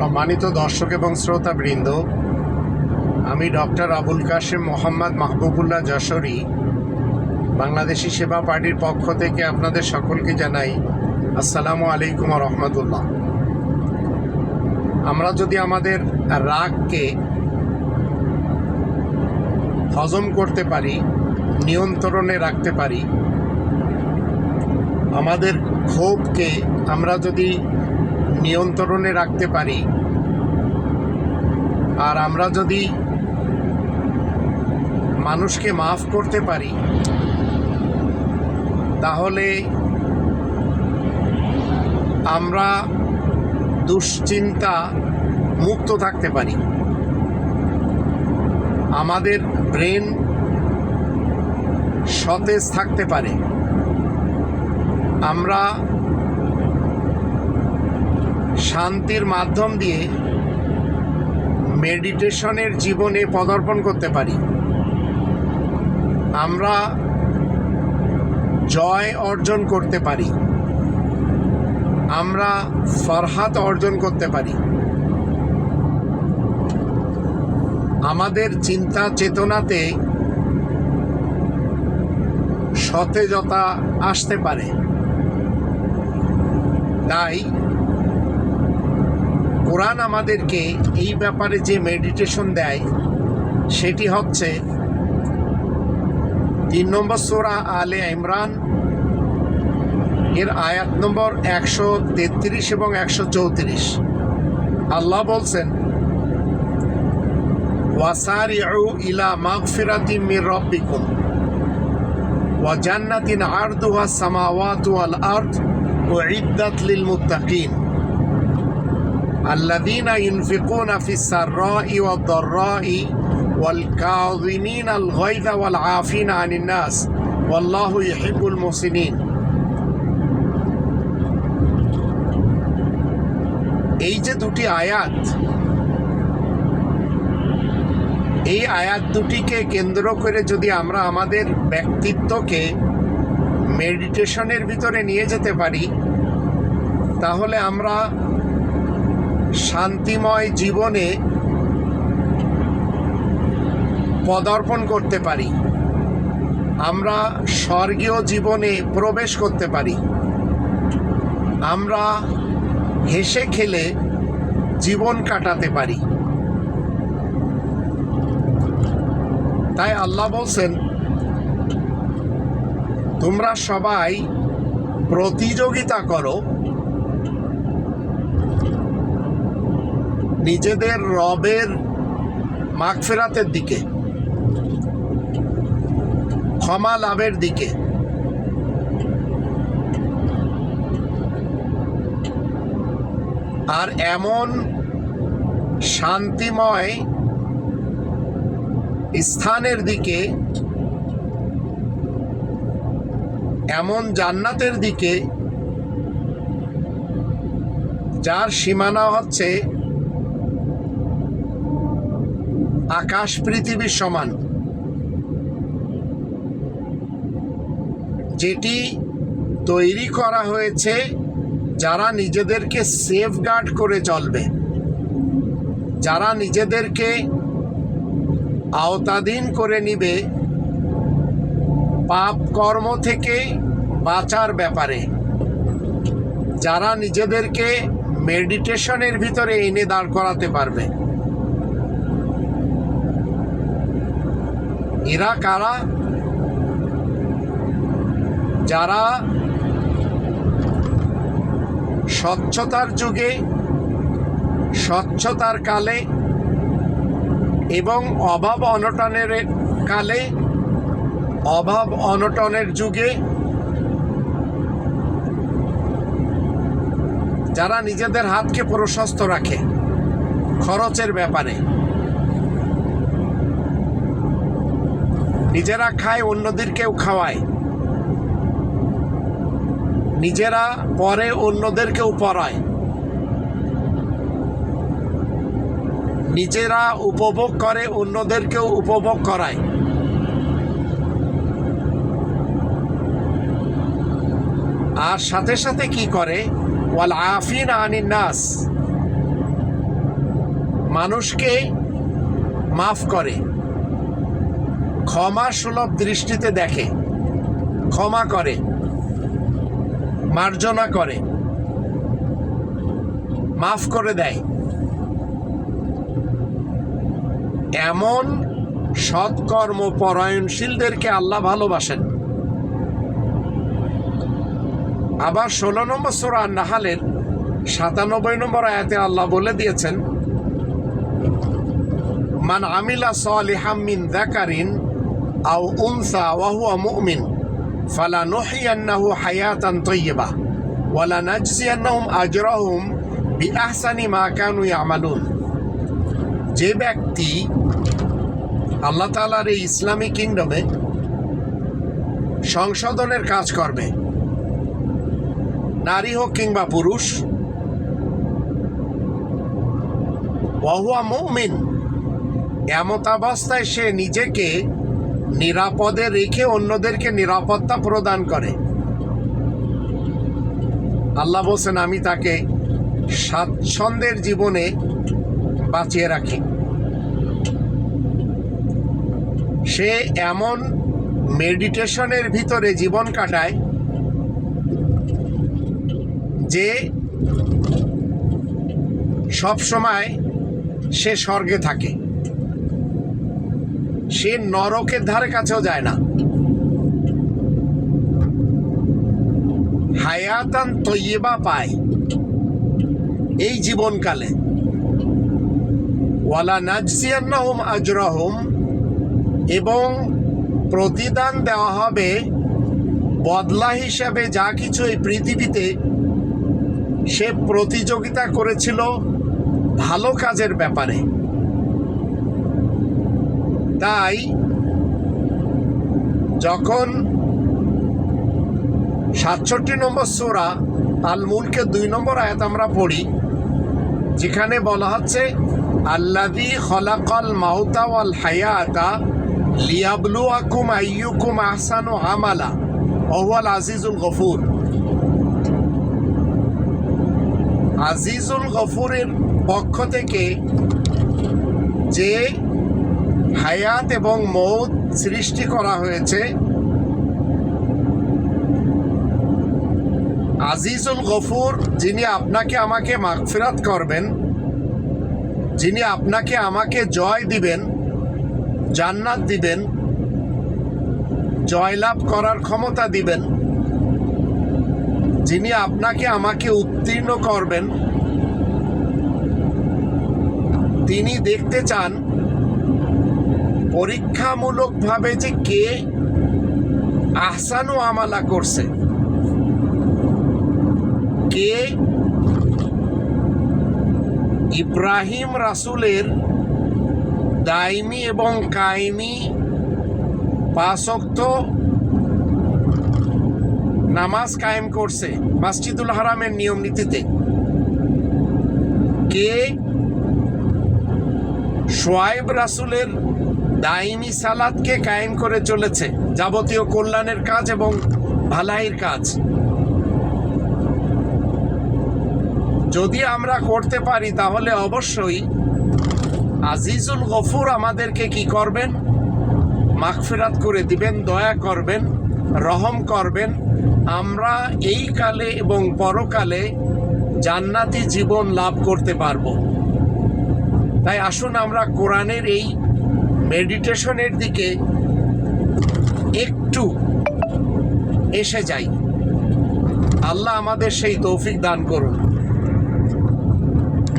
সম্মানিত দর্শক এবং শ্রোতাবৃন্দ, আমি ডক্টর আবুল কাশেম মোহাম্মদ মাহবুবুল্লাহ যশোরী, বাংলাদেশি সেবা পার্টির পক্ষ থেকে আপনাদের সকলকে জানাই আসসালামু আলাইকুম রহমতুল্লাহ। আমরা যদি আমাদের রাগকে হজম করতে পারি, নিয়ন্ত্রণে রাখতে পারি, আমাদের ক্ষোভকে আমরা যদি নিয়ন্ত্রণে রাখতে পারি আর আমরা যদি মানুষকে মাফ করতে পারি, তাহলে আমরা দুশ্চিন্তা মুক্ত থাকতে পারি। আমাদের ব্রেন সতেজ থাকতে পারে। আমরা শান্তির মাধ্যম দিয়ে মেডিটেশনের জীবনে পদার্পণ করতে পারি। আমরা জয় অর্জন করতে পারি। আমরা ফরহাত অর্জন করতে পারি। আমাদের চিন্তা চেতনাতে সতেজতা আসতে পারে। তাই কোরআন আমাদেরকে এই ব্যাপারে যে মেডিটেশন দেয়, সেটি হচ্ছে তিন নম্বর সোরা আলে ইমরান, এর আয়াত নম্বর একশো তেত্রিশ এবং একশো চৌত্রিশ। আল্লাহ বলছেন, ওয়াসারিউ ইলা মাগফিরাতি মির রব্বিকুম, ওয়া জান্নাতিন আরদুহা সামাওয়াতু ওয়াল আরদ, উইদ্দাত লিল মুত্তাকিন। আল্লাদিনা ইউনফিকুন আফিসার র ইউদ্দর র ই ওয়াল কাউদিন আল গয়দা ওয়াল আফিন আনিনাস মোসিনিন এই যে দুটি আয়াত, এই আয়াত দুটিকে কেন্দ্র করে যদি আমরা আমাদের ব্যক্তিত্বকে মেডিটেশনের ভিতরে নিয়ে যেতে পারি, তাহলে আমরা শান্তিময় জীবনে পদার্পণ করতে পারি। আমরা স্বর্গীয় জীবনে প্রবেশ করতে পারি। আমরা হেসে খেলে জীবন কাটাতে পারি। তাই আল্লাহ বলছেন, তোমরা সবাই প্রতিযোগিতা করো নিজেদের রবের মাগফেরাতের দিকে, ক্ষমা লাভের দিকে। আর এমন শান্তিময় স্থানের দিকে, এমন জান্নাতের দিকে, যার সীমানা হচ্ছে আকাশ পৃথিবীর সমান। যেটি তৈরি করা হয়েছে যারা নিজেদেরকে সেফগার্ড করে চলবে। যারা নিজেদেরকে আওতাধীন করে নিবে পাপ কর্ম থেকে বাঁচার ব্যাপারে। যারা নিজেদেরকে মেডিটেশনের ভিতরে এনে দাঁড় করাতে পারবে। এরা কারা? যারা স্বচ্ছতার যুগে, স্বচ্ছতার কালে এবং অভাব অনটনের কালে, অভাব অনটনের যুগে যারা নিজেদের হাতকে প্রশস্ত রাখে খরচের ব্যাপারে। নিজেরা খায়, অন্যদেরকেও খাওয়ায়। নিজেরা পরে, অন্যদেরকেও পড়ায় নিজেরা উপভোগ করে, অন্যদেরকেও উপভোগ করায়। আর সাথে সাথে কি করে? ওয়াল আফিন আনিন নাস। মানুষকে মাফ করে। ক্ষমা সুলভ দৃষ্টিতে দেখে, ক্ষমা করে, মার্জনা করে, মাফ করে দেয়। এমন সৎকর্ম পরায়ণশীলদেরকে আল্লাহ ভালোবাসেন। আবার ষোলো নম্বর সোরা নাহালের সাতানব্বই নম্বর আয়াতে আল্লাহ বলে দিয়েছেন, মান আমিলা সালিহাম মিন যাকারিন আও উনসা ওয়া হুয়া মুমিন ফালা নুহইয়ান্নাহু হায়াতান তাইয়্যিবা ওয়ালা নাজজিয়ান্নাহুম আজরাহুম বিআহসানি মা কানু ইয়ামালুন যে ব্যক্তি আল্লাহ তাআলার এই ইসলামী কিংডমে সংশোধনের কাজ করবে, নারী হোক কিংবা পুরুষ ওয়াহুয়া মুমিন, এমত সে নিজেকে নিরাপদে রেখে অন্যদেরকে নিরাপত্তা প্রদান করে। আল্লাহ বলছেন, আমি তাকে স্বাচ্ছন্দ্যের জীবনে বাঁচিয়ে রাখি। সে এমন মেডিটেশনের ভিতরে জীবন কাটায় যে সব সময় সে স্বর্গে থাকে। সে নরকের ধারে কাছেও যায় না। হায়াতান তৈবা পায় এই জীবনকালে। ওয়ালা নাজসিয়ান্নাহুম আজরাহুম এবং প্রতিদান দেওয়া হবে বদলা হিসাবে যা কিছু এই পৃথিবীতে সে প্রতিযোগিতা করেছিল ভালো কাজের ব্যাপারে। তাই যখন সাতষট্টি নম্বর সোরা আল মুলকে দুই নম্বর আয়াত আমরা পড়ি, যেখানে বলা হচ্ছে আল্লাদি খলাকল মাউতা ওয়াল হায়াতা লিয়াবলুয়াকুম আইয়ুকুম আহসানু আমালা ওয়াল আজিজুল গফুর। আজিজুল গফুরের পক্ষ থেকে যে হায়াত এবং মৌত সৃষ্টি করা হয়েছে। আজিজুল গফুর, যিনি আপনাকে আমাকে মাগফিরাত করবেন, যিনি আপনাকে আমাকে জয় দিবেন, জান্নাত দিবেন, জয়লাভ করার ক্ষমতা দিবেন, যিনি আপনাকে আমাকে উত্তীর্ণ করবেন, তিনি দেখতে চান পরীক্ষামূলকভাবে যে কে আহসানু আমালা করছে। কে ইব্রাহিম রাসুলের দাইমি এবং কায়েমি পাঁচক্ত নামাজ কায়েম করছে মাসজিদুল হারামের নিয়ম নীতিতে। কে সোয়াইব রাসুলের দাইমি সালাদকে কায়েম করে চলেছে। যাবতীয় কল্যাণের কাজ এবং ভালাইয়ের কাজ। যদি আমরা করতে পারি, তাহলে অবশ্যই আজিজুল গফুর আমাদেরকে কি করবেন? মাগফিরাত করে দিবেন, দয়া করবেন, রহম করবেন। আমরা এই কালে এবং পরকালে জান্নাতি জীবন লাভ করতে পারব। তাই আসুন আমরা কোরআনের এই মেডিটেশনের দিকে একটু এসে যাই। আল্লাহ আমাদের সেই তৌফিক দান করুন।